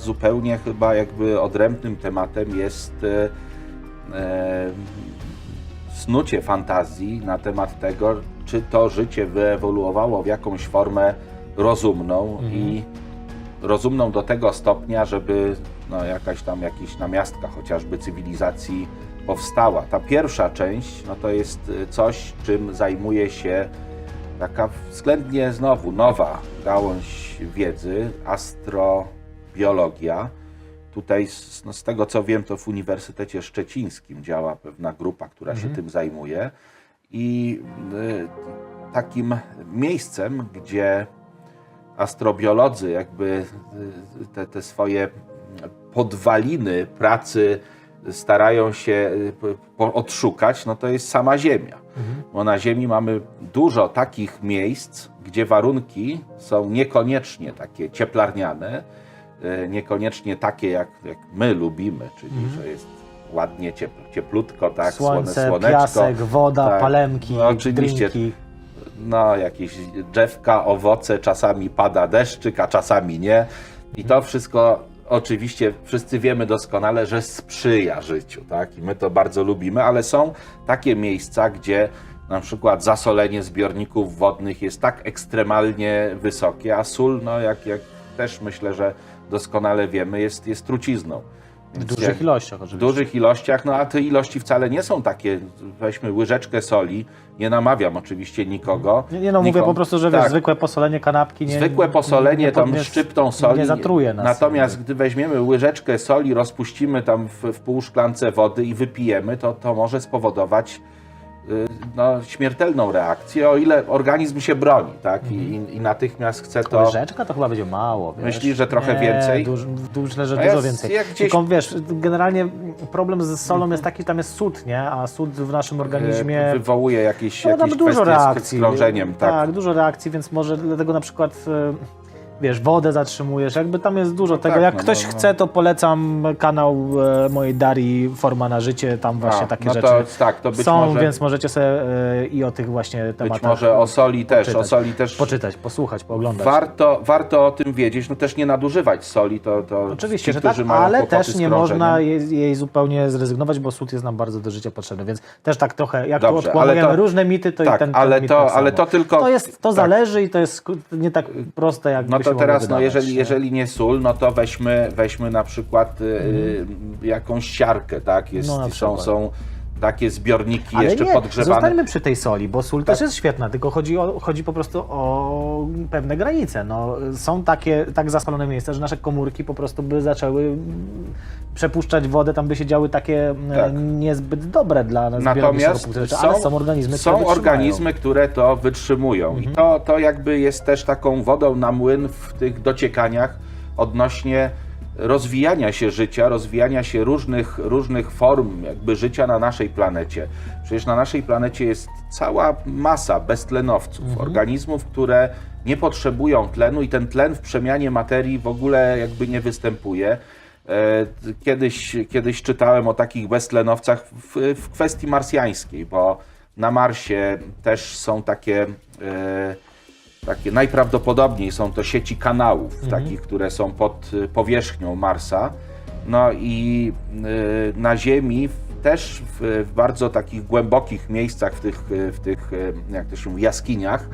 zupełnie chyba jakby odrębnym tematem jest e, e, snucie fantazji na temat tego, czy to życie wyewoluowało w jakąś formę rozumną i rozumną do tego stopnia, żeby no, jakaś tam jakiś namiastka chociażby cywilizacji powstała. Ta pierwsza część no, to jest y, coś, czym zajmuje się taka względnie znowu nowa gałąź wiedzy, astrobiologia. Tutaj z, no, z tego co wiem, to w Uniwersytecie Szczecińskim działa pewna grupa, która się tym zajmuje. I y, takim miejscem, gdzie astrobiolodzy jakby y, te, te swoje podwaliny pracy starają się y, odszukać, no to jest sama Ziemia. Bo na Ziemi mamy dużo takich miejsc, gdzie warunki są niekoniecznie takie cieplarniane, niekoniecznie takie, jak, jak my lubimy, czyli że jest ładnie ciep, cieplutko, tak, Słońce, słone, słoneczko. piasek, woda, tak. palemki, No, oczywiście. drinki. No, jakieś drzewka, owoce, czasami pada deszczyk, a czasami nie. I to wszystko oczywiście wszyscy wiemy doskonale, że sprzyja życiu, tak? I my to bardzo lubimy, ale są takie miejsca, gdzie na przykład zasolenie zbiorników wodnych jest tak ekstremalnie wysokie, a sól, no jak, jak też myślę, że doskonale wiemy, jest, jest trucizną. W dużych jak- ilościach w oczywiście. dużych ilościach, no a te ilości wcale nie są takie. Weźmy łyżeczkę soli, nie namawiam oczywiście nikogo. Nie, nie no, mówię Nikomu- po prostu, że wiesz, tak, zwykłe posolenie kanapki nie zwykłe posolenie, nie, tam szczyptą soli. Nie zatruje nas. Natomiast gdy weźmiemy łyżeczkę soli, rozpuścimy tam w, w pół szklance wody i wypijemy, to to może spowodować no, śmiertelną reakcję, o ile organizm się broni, tak? I, i natychmiast chce to. Łyżeczka to chyba będzie mało, wiesz? Myślisz, że trochę nie, więcej? Duż, du- myślę, że dużo ja- więcej. gdzieś- Tylko wiesz, generalnie problem z solą jest taki, że tam jest sód, nie? A sód w naszym organizmie... e, wywołuje jakieś, No, jakieś dużo reakcji. z krążeniem, tak? tak, dużo reakcji, więc może dlatego na przykład e, wiesz, wodę zatrzymujesz, jakby tam jest dużo tego. tak, Jak no, ktoś no, no. chce, to polecam kanał e, mojej Darii Forma na życie, tam właśnie A, takie no rzeczy to, tak, to być są, może, więc możecie sobie e, i o tych właśnie tematach być może o soli też, o poczytać. soli też poczytać, posłuchać, pooglądać. warto, warto o tym wiedzieć, no też nie nadużywać soli, to, to Oczywiście, ci, że tak, którzy mają ale kłopoty też nie krążeniem. można jej, jej zupełnie zrezygnować, bo sód jest nam bardzo do życia potrzebny, więc też tak trochę, jak Dobrze, tu odkłamujemy to- różne mity, to i tak, ten, ten ale mit to- tak ale to tylko- To, jest, to tak. zależy i to jest sku- nie tak proste, jak No by to teraz, no wydawać, jeżeli, nie? jeżeli nie sól, no to weźmy, weźmy na przykład y, y, jakąś siarkę, tak? Jest, Mhm. No są, są takie zbiorniki Ale jeszcze nie, podgrzewane. zostańmy przy tej soli, bo sól Tak. też jest świetna, tylko chodzi, o, chodzi po prostu o pewne granice. No, są takie tak zasolone miejsca, że nasze komórki po prostu by zaczęły przepuszczać wodę, tam by się działy takie mm, Tak. niezbyt dobre dla nas Natomiast są, ale są organizmy, są które. Mhm. organizmy, które to wytrzymują. I to, to jakby jest też taką wodą na młyn w tych dociekaniach odnośnie rozwijania się życia, rozwijania się różnych, różnych form jakby życia na naszej planecie. Przecież na naszej planecie jest cała masa beztlenowców, Mhm. organizmów, które nie potrzebują tlenu i ten tlen w przemianie materii w ogóle jakby nie występuje. E, Kiedyś, kiedyś czytałem o takich beztlenowcach w, w kwestii marsjańskiej, bo na Marsie też są takie, e, takie najprawdopodobniej są to sieci kanałów, takich, które są pod e, powierzchnią Marsa. No i e, na Ziemi też w, bardzo takich głębokich miejscach, w tych, e, w tych jak to się mówi, jaskiniach,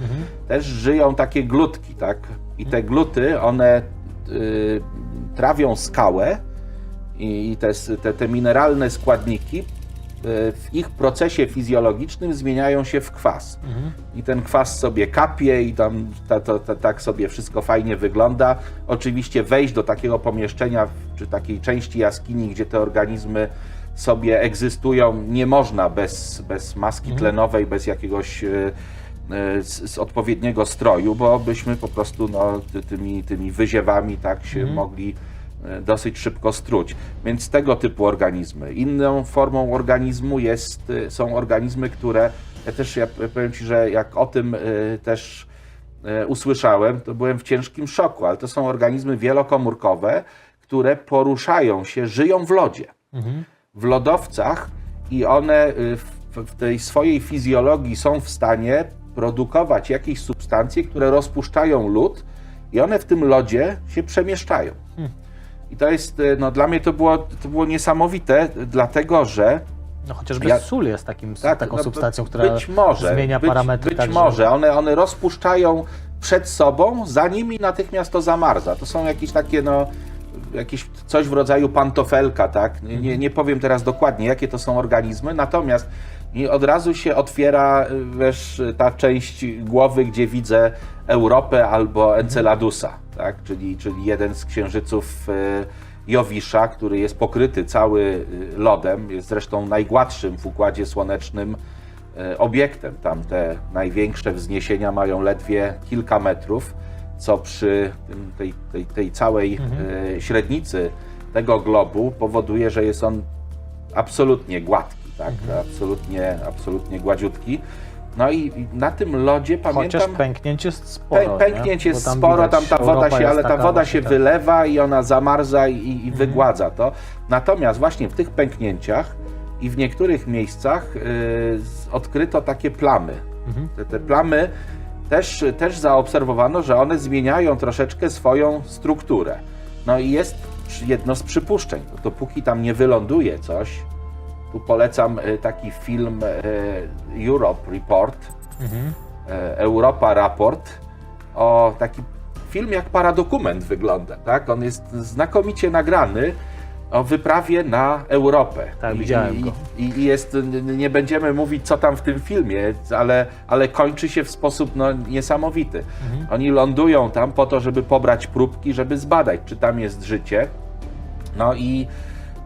też żyją takie glutki, tak? I te gluty, one y, trawią skałę i te, te, te mineralne składniki y, w ich procesie fizjologicznym zmieniają się w kwas. I ten kwas sobie kapie i tam ta, to, ta, tak sobie wszystko fajnie wygląda. Oczywiście wejść do takiego pomieszczenia czy takiej części jaskini, gdzie te organizmy sobie egzystują, nie można bez, bez maski tlenowej, bez jakiegoś y, y, z, z odpowiedniego stroju, bo byśmy po prostu no, ty, tymi, tymi wyziewami tak się mogli y, dosyć szybko struć. Więc tego typu organizmy. Inną formą organizmu jest, y, są organizmy, które ja też ja powiem Ci, że jak o tym też usłyszałem, to byłem w ciężkim szoku, ale to są organizmy wielokomórkowe, które poruszają się, żyją w lodzie w lodowcach i one w, tej swojej fizjologii są w stanie produkować jakieś substancje, które rozpuszczają lód i one w tym lodzie się przemieszczają. I to jest, y, no dla mnie to było, to było niesamowite, dlatego że No chociażby Ja- sól jest takim, tak, taką no, substancją, która być może, zmienia być, parametry. Być tak, że- może, one, one rozpuszczają przed sobą, za nimi natychmiast to zamarza. To są jakieś takie, no, jakieś coś w rodzaju pantofelka, tak? Nie, nie, nie powiem teraz dokładnie, jakie to są organizmy, natomiast i od razu się otwiera, wiesz, ta część głowy, gdzie widzę Europę albo Enceladusa, tak? Czyli, czyli jeden z księżyców y, Jowisza, który jest pokryty cały y, lodem, jest zresztą najgładszym w Układzie Słonecznym e, obiektem. Tam te największe wzniesienia mają ledwie kilka metrów, co przy tej, tej, tej całej e, średnicy tego globu powoduje, że jest on absolutnie gładki, tak? absolutnie, absolutnie gładziutki. No i na tym lodzie Chociaż pamiętam... pęknięcie jest sporo. Pę, pęknięcie nie? jest tam sporo, tam ta woda się, ale ta woda się tak. wylewa i ona zamarza i, i wygładza to. Natomiast właśnie w tych pęknięciach i w niektórych miejscach y, odkryto takie plamy. Mhm. Te, te plamy też, też zaobserwowano, że one zmieniają troszeczkę swoją strukturę. No i jest jedno z przypuszczeń. Dopóki tam nie wyląduje coś, tu polecam y, taki film y, Europe Report, Mhm. e, Europa Raport o taki film jak paradokument wygląda, tak? On jest znakomicie nagrany o wyprawie na Europę. Tak, I, widziałem go. I, i jest, nie będziemy mówić co tam w tym filmie, ale, ale kończy się w sposób no, niesamowity. Mhm. Oni lądują tam po to, żeby pobrać próbki, żeby zbadać, czy tam jest życie. No i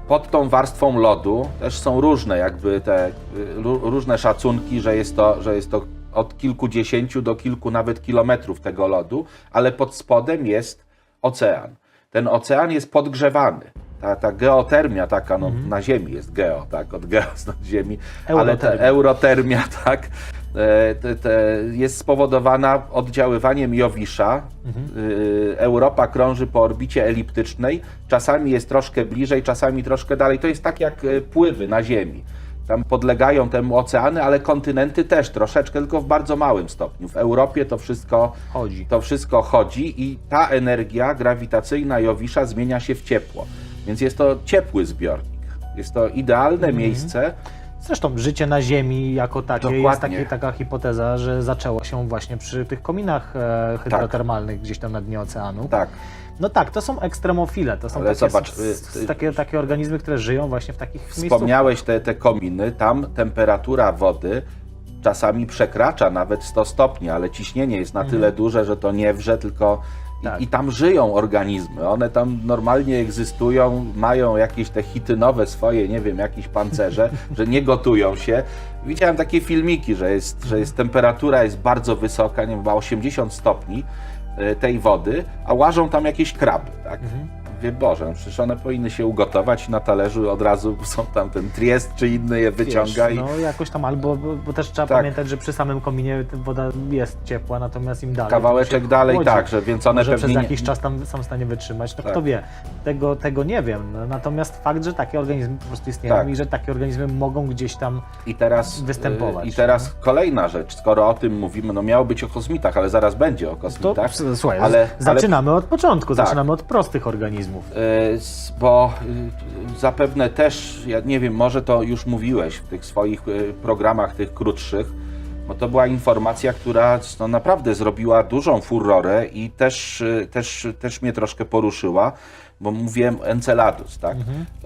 pod tą warstwą lodu też są różne jakby te ró- różne szacunki, że jest to, że jest to od kilkudziesięciu do kilku nawet kilometrów tego lodu, ale pod spodem jest ocean. Ten ocean jest podgrzewany. Ta, ta geotermia taka no, na Ziemi jest geo, tak, od geos na Ziemi, ale ta Eurotermia. tak, e, te, te jest spowodowana oddziaływaniem Jowisza. Y, Europa krąży po orbicie eliptycznej, czasami jest troszkę bliżej, czasami troszkę dalej. To jest tak jak e, pływy na Ziemi. Tam podlegają temu oceany, ale kontynenty też troszeczkę, tylko w bardzo małym stopniu. W Europie to wszystko Chodzi. to wszystko chodzi i ta energia grawitacyjna Jowisza zmienia się w ciepło. Więc jest to ciepły zbiornik. Jest to idealne Mhm. miejsce. Zresztą życie na Ziemi jako takie jest Dokładnie. takie, taka hipoteza, że zaczęło się właśnie przy tych kominach e, hydrotermalnych gdzieś tam na dnie oceanu. Tak, No tak, to są ekstremofile, to są takie, zobacz, y, takie, takie organizmy, które żyją właśnie w takich miejscach. Wspomniałeś te, te kominy, tam temperatura wody czasami przekracza nawet 100 stopni, ale ciśnienie jest na tyle duże, że to nie wrze, tylko i, Tak. i tam żyją organizmy. One tam normalnie egzystują, mają jakieś te hitynowe swoje, nie wiem, jakieś pancerze, że nie gotują się. Widziałem takie filmiki, że jest, że jest temperatura jest bardzo wysoka, nie wiem, chyba 80 stopni e, tej wody, a łażą tam jakieś kraby, tak? Wie Boże, no przecież one powinny się ugotować i na talerzu od razu są tam ten triest czy inny je wyciąga Wiesz, i No jakoś tam albo, bo, też trzeba Tak. pamiętać, że przy samym kominie woda jest ciepła, natomiast im dalej. kawałeczek dalej chłodzi. tak, że więc one Może pewnie przez jakiś czas tam są w stanie wytrzymać, no Tak. kto wie. Tego, tego nie wiem. No, Natomiast fakt, że takie organizmy po prostu istnieją Tak. i że takie organizmy mogą gdzieś tam I teraz, występować, y, I teraz kolejna rzecz, skoro o tym mówimy, no miało być o kosmitach, ale zaraz będzie o to kosmitach. s- słuchaj, ale- zaczynamy od początku, Tak. zaczynamy od prostych organizmów. Y, s- Bo y, zapewne też, ja nie wiem, może to już mówiłeś w tych swoich y, programach, tych krótszych, bo to była informacja, która no, naprawdę zrobiła dużą furorę i też, y, też, też mnie troszkę poruszyła, bo mówiłem Enceladus, tak?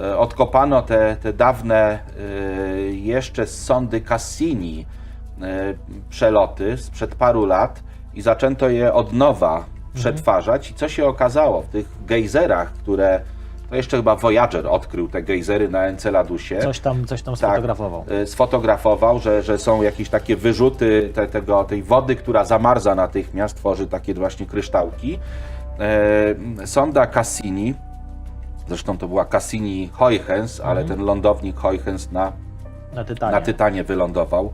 Y, Odkopano te, te dawne jeszcze z sondy Cassini y, przeloty sprzed paru lat i zaczęto je od nowa przetwarzać. I co się okazało w tych gejzerach, które to jeszcze chyba Voyager odkrył te gejzery na Enceladusie. Coś tam, coś tam Tak, sfotografował. y, Sfotografował, że, że są jakieś takie wyrzuty te, tego, tej wody, która zamarza natychmiast, tworzy takie właśnie kryształki. E, sonda Cassini, zresztą to była Cassini Huygens, ale ten lądownik Huygens na Na Tytanie. na Tytanie wylądował.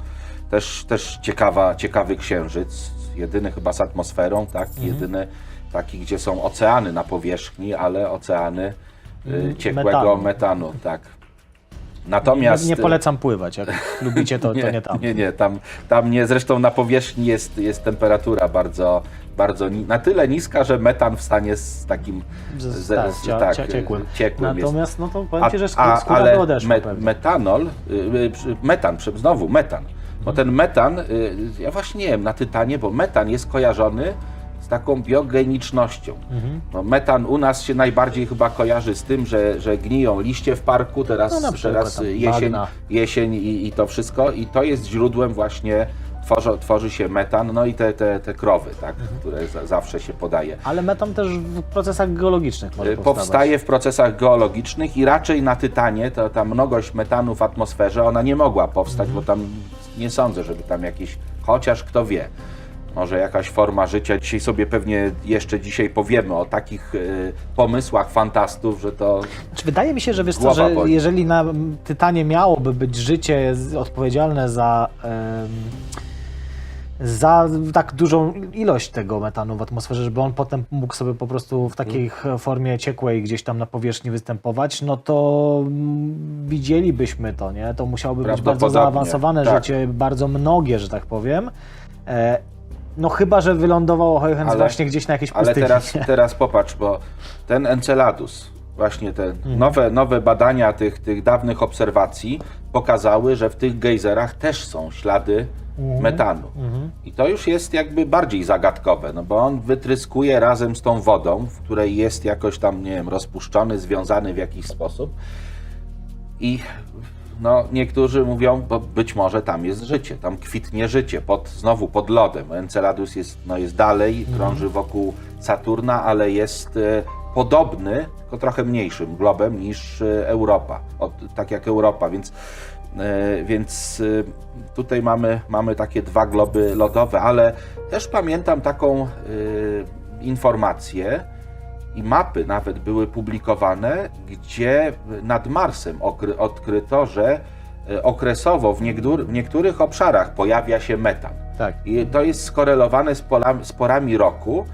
Też, też ciekawa, ciekawy księżyc, jedyny chyba z atmosferą, tak? Mhm. Jedyny taki, gdzie są oceany na powierzchni, ale oceany y, Mm, ciekłego metanu. metanu. tak. Natomiast Nie, nie polecam pływać, jak lubicie to, to nie tam. Nie, nie, tam, tam nie. Zresztą na powierzchni jest, jest temperatura bardzo, bardzo ni- na tyle niska, że metan w stanie z takim Z- tak, z- tak, cia- ciekłym. ciekłym jest. Natomiast no to powiem Ci, że A- skóra ale by odeszła me, metanol, y, y, metan, znowu metan. Bo ten metan, y, ja właśnie nie wiem, na Tytanie, bo metan jest kojarzony z taką biogenicznością. Mhm. No, metan u nas się najbardziej chyba kojarzy z tym, że, że gniją liście w parku, teraz, No teraz jesień, bagna. jesień i, i to wszystko. I to jest źródłem właśnie, tworzy, tworzy się metan, no i te, te, te krowy, tak, Mhm. które za, zawsze się podaje. Ale metan też w procesach geologicznych może Y, powstawać. powstaje w procesach geologicznych i raczej na Tytanie to ta mnogość metanu w atmosferze, ona nie mogła powstać, Mhm. bo tam nie sądzę, żeby tam jakieś, chociaż kto wie, może jakaś forma życia. Dzisiaj sobie pewnie jeszcze dzisiaj powiemy o takich y, pomysłach fantastów, że to Czy wydaje mi się, że wiesz co, że boli. jeżeli na Tytanie miałoby być życie odpowiedzialne za, em, za tak dużą ilość tego metanu w atmosferze, żeby on potem mógł sobie po prostu w takiej formie ciekłej gdzieś tam na powierzchni występować, no to widzielibyśmy to, nie? To musiałoby być bardzo zaawansowane tak. życie, bardzo mnogie, że tak powiem. E, no chyba, że wylądował Huygens Ale- właśnie gdzieś na jakiejś Ale pustyni. teraz, teraz popatrz, bo ten Enceladus, właśnie te Mhm. nowe, nowe badania tych, tych dawnych obserwacji pokazały, że w tych gejzerach też są ślady Mhm. Metanu. I to już jest jakby bardziej zagadkowe, no bo on wytryskuje razem z tą wodą, w której jest jakoś tam, nie wiem, rozpuszczony, związany w jakiś sposób. I no, niektórzy mówią, bo być może tam jest życie, tam kwitnie życie, pod, znowu pod lodem. Enceladus jest, no, jest dalej, krąży wokół Saturna, ale jest e, podobny, tylko trochę mniejszym globem niż e, Europa, od, tak jak Europa, więc, więc e, tutaj mamy, mamy takie dwa globy lodowe, ale też pamiętam taką e, informację, i mapy nawet były publikowane, gdzie nad Marsem odkryto, że e, okresowo w, niektór- w niektórych obszarach pojawia się metan. Tak. I to jest skorelowane z, z porami roku.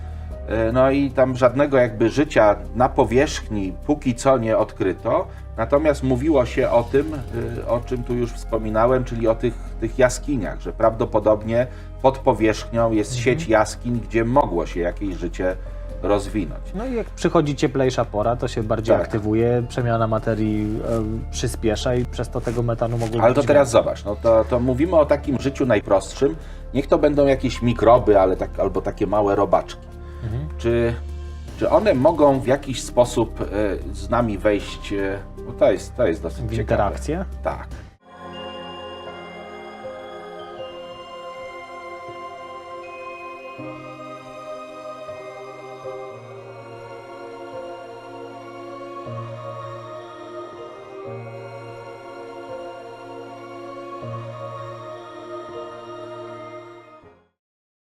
E, No i tam żadnego jakby życia na powierzchni póki co nie odkryto. Natomiast mówiło się o tym, e, o czym tu już wspominałem, czyli o tych, tych jaskiniach, że prawdopodobnie pod powierzchnią jest sieć jaskiń, gdzie mogło się jakieś życie rozwinąć. No i jak przychodzi cieplejsza pora, to się bardziej Tak. aktywuje, przemiana materii e, przyspiesza i przez to tego metanu mogło Ale to teraz więcej. zobacz, no to, to mówimy o takim życiu najprostszym. Niech to będą jakieś mikroby, ale tak, albo takie małe robaczki. Mhm. Czy, czy one mogą w jakiś sposób e, z nami wejść? E, bo to jest, to jest dosyć W ciekawe. interakcję? Tak.